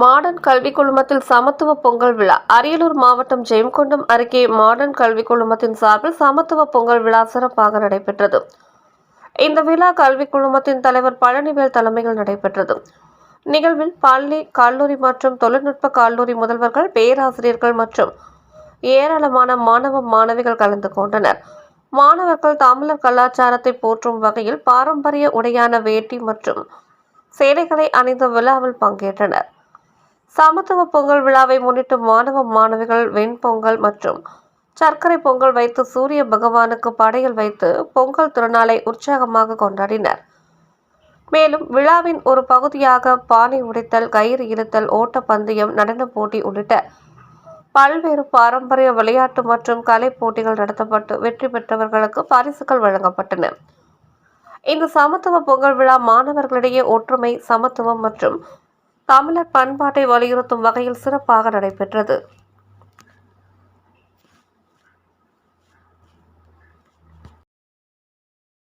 Modern கல்வி குழுமத்தில் சமத்துவ பொங்கல் விழா. அரியலூர் மாவட்டம் ஜெயம்கொண்டம் அருகே மாடர்ன் கல்வி குழுமத்தின் சார்பில் சமத்துவ பொங்கல் விழா சிறப்பாக நடைபெற்றது. இந்த விழா கல்வி குழுமத்தின் தலைவர் பழனிவேல் தலைமையில் நடைபெற்றது. நிகழ்வில் பள்ளி கல்லூரி மற்றும் தொழில்நுட்ப கல்லூரி முதல்வர்கள் பேராசிரியர்கள் மற்றும் ஏராளமான மாணவ மாணவிகள் கலந்து கொண்டனர். மாணவர்கள் தமிழர் கலாச்சாரத்தை போற்றும் வகையில் பாரம்பரிய உடையான வேட்டி மற்றும் சேலைகளை அணிந்த விழாவில் பங்கேற்றனர். சமத்துவ பொங்கல் விழாவை முன்னிட்டு மாணவ மாணவிகள் வெண்பொங்கல் மற்றும் சர்க்கரை பொங்கல் வைத்து சூரிய பகவானுக்கு படையல் வைத்து பொங்கல் திருநாளை உற்சாகமாக கொண்டாடினர். மேலும் விழாவின் ஒரு பகுதியாக பானை உடைத்தல் கயிறு இழுத்தல் ஓட்டப்பந்தயம் நடனப் போட்டி உள்ளிட்ட பல்வேறு பாரம்பரிய விளையாட்டு மற்றும் கலை போட்டிகள் நடத்தப்பட்டு வெற்றி பெற்றவர்களுக்கு பரிசுகள் வழங்கப்பட்டன. இந்த சமத்துவ பொங்கல் விழா மாணவர்களிடையே ஒற்றுமை சமத்துவம் மற்றும் தமிழர் பண்பாட்டை வலியுறுத்தும் வகையில் சிறப்பாக நடைபெற்றது.